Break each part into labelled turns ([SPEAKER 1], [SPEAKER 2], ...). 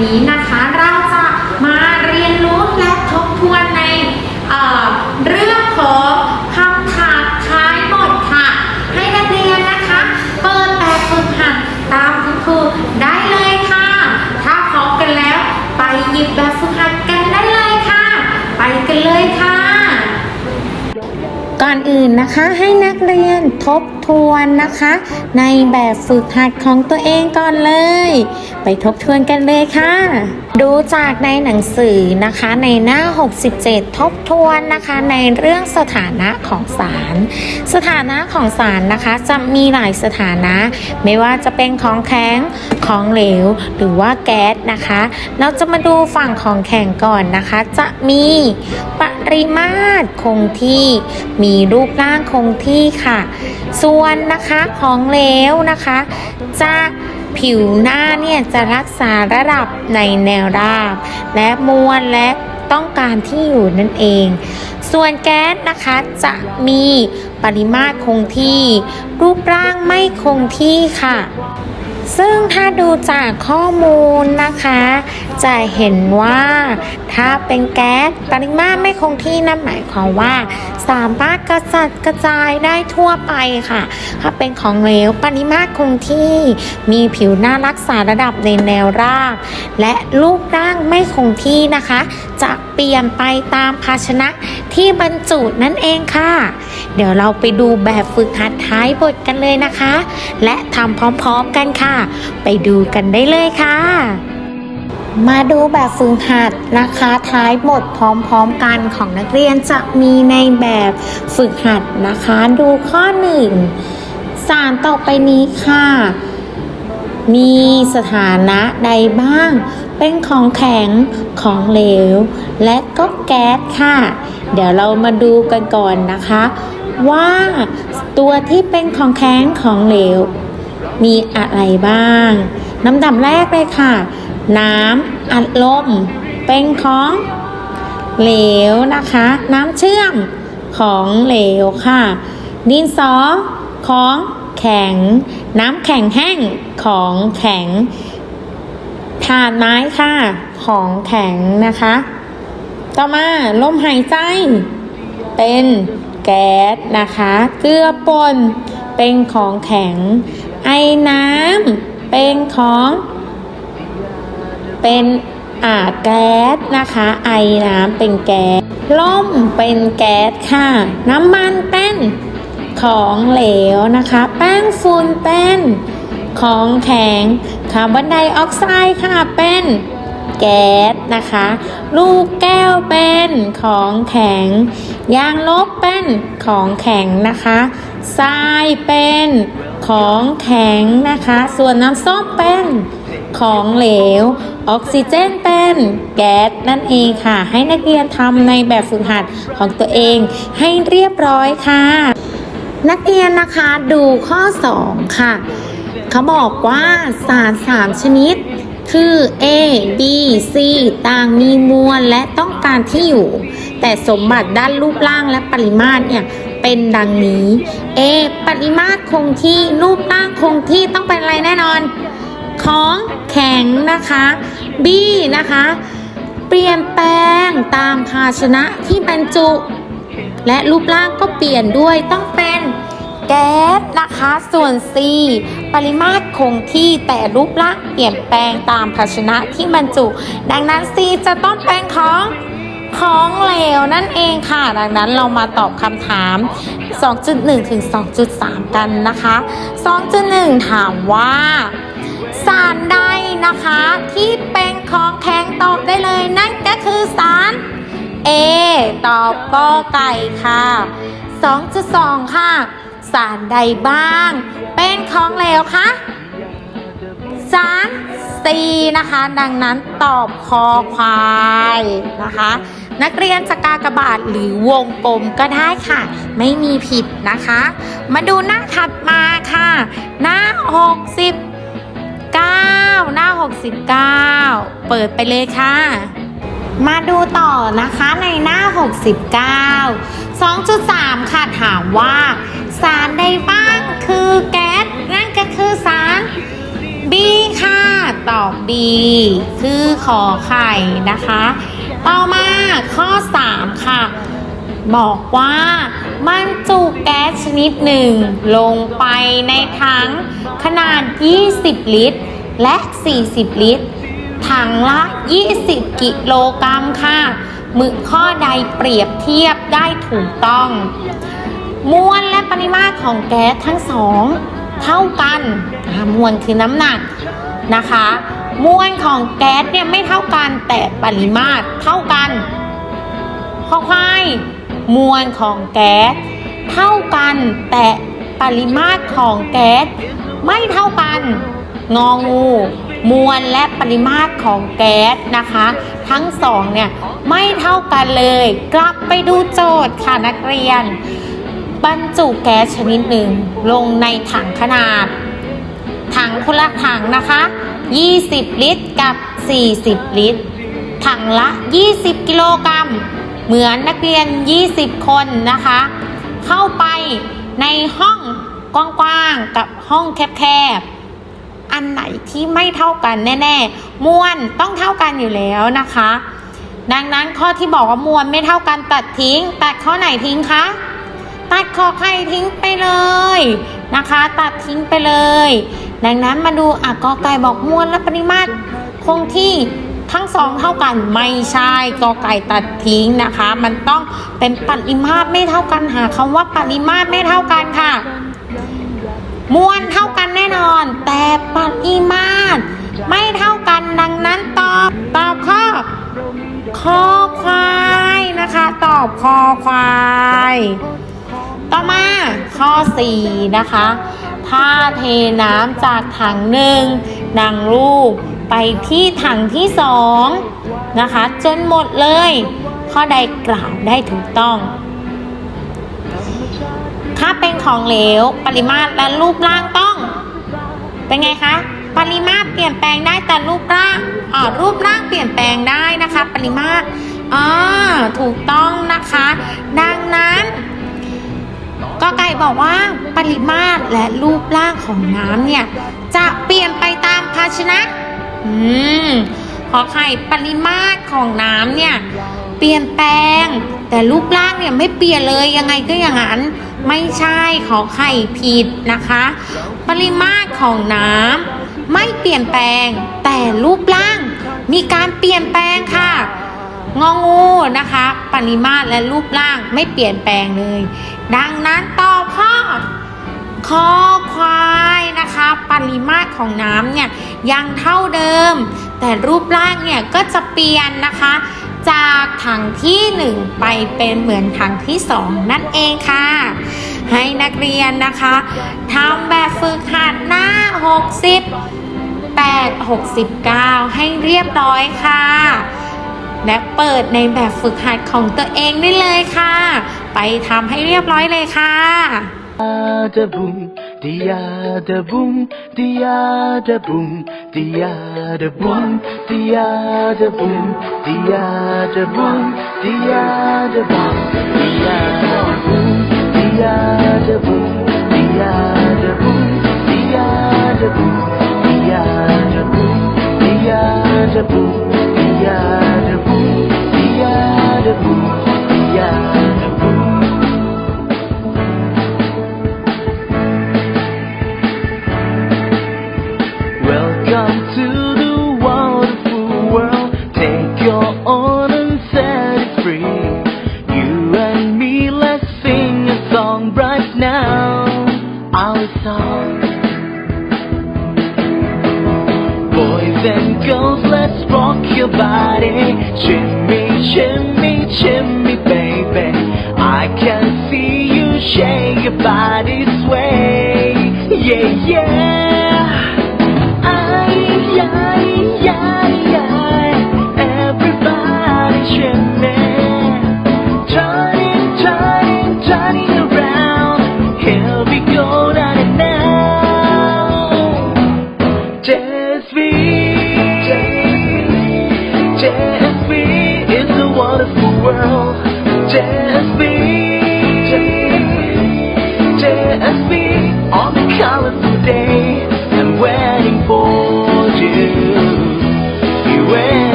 [SPEAKER 1] นี้นะคะ เราจะมาเรียนรู้และทบทวนในเเรื่องของคำถามท้ายบทค่ะ ให้นักเรียนนะคะ เปิดแบบฝึกหัดตามคุณครูได้เลยค่ะ ถ้าพร้อมกันแล้ว ไปหยิบแบบฝึกหัดกันได้เลยค่ะ ไปกันเลยค่ะ ก่อนอื่นนะคะให้นักเรียนทบทวนนะคะ ในแบบฝึกหัดของตัวเองก่อนเลย ไปทบทวนกันเลยค่ะ ดูจากในหนังสือนะคะในหน้า 67 ทบทวนนะคะในเรื่องสถานะของสาร สถานะของสารนะคะจะมีหลายสถานะ ไม่ว่าจะเป็นของแข็งของเหลว หรือว่าแก๊สนะคะ เราจะมาดูฝั่งของแข็งก่อนนะคะ จะมีป ริมาตรคงที่ มีรูปร่างคงที่ค่ะ ส่วนนะคะของเหลวนะคะ จะผิวหน้าเนี่ยจะรักษาระดับในแนวราบ และมวลและต้องการที่อยู่นั่นเอง ส่วนแก๊สนะคะจะมีปริมาตรคงที่ รูปร่างไม่คงที่ค่ะ ซึ่งถ้าดูจากข้อมูลนะคะ จะเห็นว่าถ้าเป็นแก๊สปริมาตรไม่คงที่นั่นหมายความว่า สามารถกระจัดกระจายได้ทั่วไปค่ะ ถ้าเป็นของเหลวปริมาตรคงที่ มีผิวหน้ารักษาระดับในแนวราบ และรูปร่างไม่คงที่นะคะ จะเปลี่ยนไปตามภาชนะที่บรรจุนั่นเองค่ะ เดี๋ยวเราไปดูแบบฝึกหัดท้ายบทกันเลยนะคะ และทำพร้อมๆกันค่ะ ไปดูกันได้เลยค่ะ มาดูแบบฝึกหัดนะคะท้ายบทพร้อมๆกันของนักเรียนจะมีในแบบฝึกหัดนะคะ ดูข้อหนึ่งสารต่อไปนี้ค่ะมีสถานะใดบ้าง เป็นของแข็ง ของเหลว และก็แก๊สค่ะ เดี๋ยวเรามาดูกันก่อนนะคะ ว่าตัวที่เป็นของแข็งของเหลว มีอะไรบ้างน้ำดับแรกเลยค่ะ น้ำอัดลม เป็นของเหลวนะคะ น้ำเชื่อมของเหลวค่ะ ดินสอของแข็ง น้ำแข็งแห้งของแข็งถ่านไม้ค่ะ ของแข็งนะคะ ต่อมาลมหายใจ เป็นแก๊สนะคะ เกลือป่นเป็นของแข็ง ไอน้ำเป็นของ เป็นอ่าแก๊สนะคะ ไอน้ำเป็นแก๊สลมเป็นแก๊สค่ะ น้ำมันเป็นของเหลวนะคะ แป้งฝุ่นเป็นของแข็งคาร์บอนไดออกไซด์ค่ะเป็น แก๊สนะคะ ลูกแก้วเป็นของแข็ง ยางลบเป็นของแข็งนะคะทรายเป็นของแข็งนะคะ ส่วนน้ำส้มเป็นของเหลว ออกซิเจนเป็นแก๊สนั่นเองค่ะ ให้นักเรียนทำในแบบฝึกหัดของตัวเองให้เรียบร้อยค่ะ นักเรียนนะคะดูข้อ 2 ค่ะ เขาบอกว่าสาร 3 ชนิด คือ A B C ต่างมีมวลและต้องการที่อยู่ แต่สมบัติด้านรูปร่างและปริมาตรเนี่ยเป็นดังนี้ A ปริมาตรคงที่รูปร่างคงที่ต้องเป็นอะไรแน่นอน ของแข็งนะคะ B นะคะ เปลี่ยนแปลงตามภาชนะที่บรรจุ และรูปร่างก็เปลี่ยนด้วยต้องเป็น แก๊สนะคะ ส่วน C ปริมาตรคงที่แต่รูปลักษณ์เปลี่ยนแปลงตามภาชนะที่บรรจุ ดังนั้น C จะต้องเป็นของของเหลวนั่นเองค่ะ ดังนั้นเรามาตอบคำถาม 2.1 ถึง 2.3 กันนะคะ 2.1 ถามว่า สารใดนะคะที่เป็นของแข็งตอบได้เลยนั่นก็คือสาร A ตอบกอไก่ค่ะ 2.2 ค่ะ สารใดบ้าง เป็นของเหลวคะสาร C นะคะ ดังนั้นตอบคอควายนะคะ นักเรียนจะกากบาทหรือวงกลมก็ได้ค่ะ ไม่มีผิดนะคะ มาดูหน้าถัดมาค่ะ หน้า 69 หน้า 69 เปิดไปเลยค่ะมาดูต่อนะคะในหน้า 69 2.3 ค่ะถามว่า สารใดบ้างคือแก๊สนั่นก็คือสาร B ค่ะ ตอบ B คือขอไข่นะคะ ต่อมาข้อ 3 ค่ะ บอกว่าบรรจุแก๊สชนิดหนึ่ง ลงไปในถังขนาด 20 ลิตร และ 40 ลิตร ถังละ 20 กิโลกรัมค่ะมือข้อใดเปรียบเทียบได้ถูกต้อง มวลและปริมาตรของแก๊สทั้งสองเท่ากันมวลคือน้ำหนักนะคะ มวลของแก๊สเนี่ยไม่เท่ากันแต่ปริมาตรเท่ากันข้อควายมวลของแก๊สเท่ากันแต่ปริมาตรของแก๊สไม่เท่ากัน งองู มวลและปริมาตรของแก๊สนะคะ ทั้งสองเนี่ยไม่เท่ากันเลย กลับไปดูโจทย์ค่ะนักเรียน บรรจุแก๊สชนิดหนึ่งลงในถังขนาด ถังคนละถังนะคะ 20 ลิตรกับ 40 ลิตร ถังละ 20 กิโลกรัม เหมือนนักเรียน 20 คนนะคะ เข้าไปในห้องกว้างๆกับห้องแคบๆ อันไหนที่ไม่เท่ากันแน่ๆ มวลต้องเท่ากันอยู่แล้วนะคะ ดังนั้นข้อที่บอกว่ามวลไม่เท่ากันตัดทิ้ง ตัดข้อไหนทิ้งคะ ตัดขอไข่ทิ้งไปเลยนะคะ ตัดทิ้งไปเลย ดังนั้นมาดูอะกอไก่บอกมวลและปริมาตรคงที่ทั้งสองเท่ากันไม่ใช่กอไก่ตัดทิ้งนะคะ มันต้องเป็นปริมาตรไม่เท่ากันหาคำว่าปริมาตรไม่เท่ากันค่ะ มวลเท่ากันแน่นอน แต่ปริมาตรไม่เท่ากันดังนั้นตอบตอบข้อคอควายนะคะ ตอบคอควาย ต่อมาข้อ 4 นะคะ ถ้าเทน้ำจากถังหนึ่งนางลูกไปที่ถังที่สองนะคะ จนหมดเลย ข้อใดกล่าวได้ถูกต้อง ถ้าเป็นของเหลวปริมาตรและรูปร่างต้อง เป็นไงคะปริมาตรเปลี่ยนแปลงได้แต่รูปร่างอ่ารูปร่างเปลี่ยนแปลงได้นะคะ ปริมาตรอ่าถูกต้องนะคะ ดังนั้น ก็ไก่บอกว่าปริมาตรและรูปร่างของน้ำเนี่ย จะเปลี่ยนไปตามภาชนะ อืมขอไข่ปริมาตรของน้ำเนี่ย เปลี่ยนแปลง แต่รูปร่างเนี่ยไม่เปลี่ยนเลยยังไงก็อย่างนั้น ไม่ใช่ขอไข่ผิดนะคะ ปริมาตรของน้ำไม่เปลี่ยนแปลง แต่รูปร่างมีการเปลี่ยนแปลงค่ะงองูนะคะ ปริมาตรและรูปร่างไม่เปลี่ยนแปลงเลย ดังนั้นตอบข้อคอควายนะคะ ปริมาตรของน้ำเนี่ยยังเท่าเดิม แต่รูปร่างเนี่ยก็จะเปลี่ยนนะคะ จากถังที่หนึ่งไปเป็นเหมือนถังที่สองนั่นเองค่ะ ให้นักเรียนนะคะทำแบบฝึกหัดหน้า 60 8 69 ให้เรียบร้อยค่ะ และเปิดในแบบฝึกหัดของตัวเองได้เลยค่ะ ไปทำให้เรียบร้อยเลยค่ะ
[SPEAKER 2] da boom, dia da boom, dia da boom, dia da boom, dia da boom, dia da boom, dia da boom, dia da boom, dia da boom, dia da boom, dia da boom, dia da boom, dia da boom,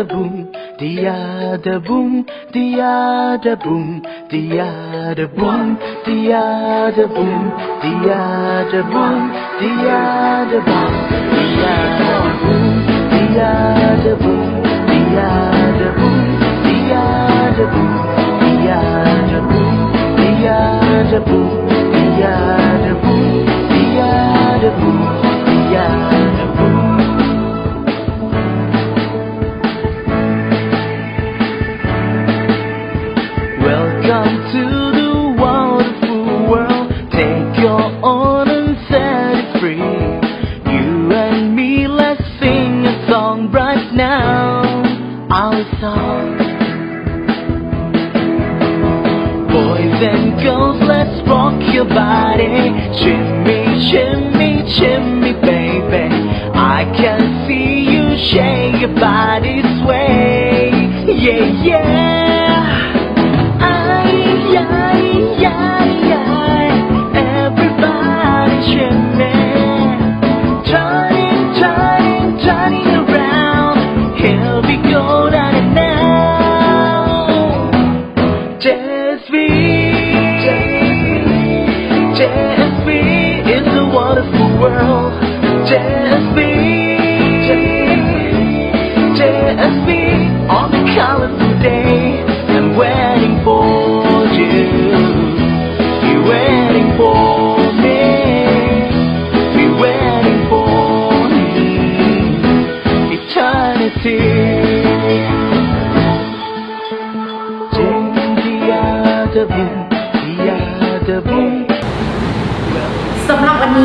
[SPEAKER 2] da boom, dia da boom, dia da boom, dia da boom, dia da boom, dia da boom, dia da boom, dia da boom, dia da boom, dia da boom, dia da boom, dia da boom, dia da boom. and girls, let's rock your body. Jimmy, Jimmy, Jimmy, baby. I can see you shake your body sway. Yeah, yeah.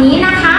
[SPEAKER 1] นี้นะคะ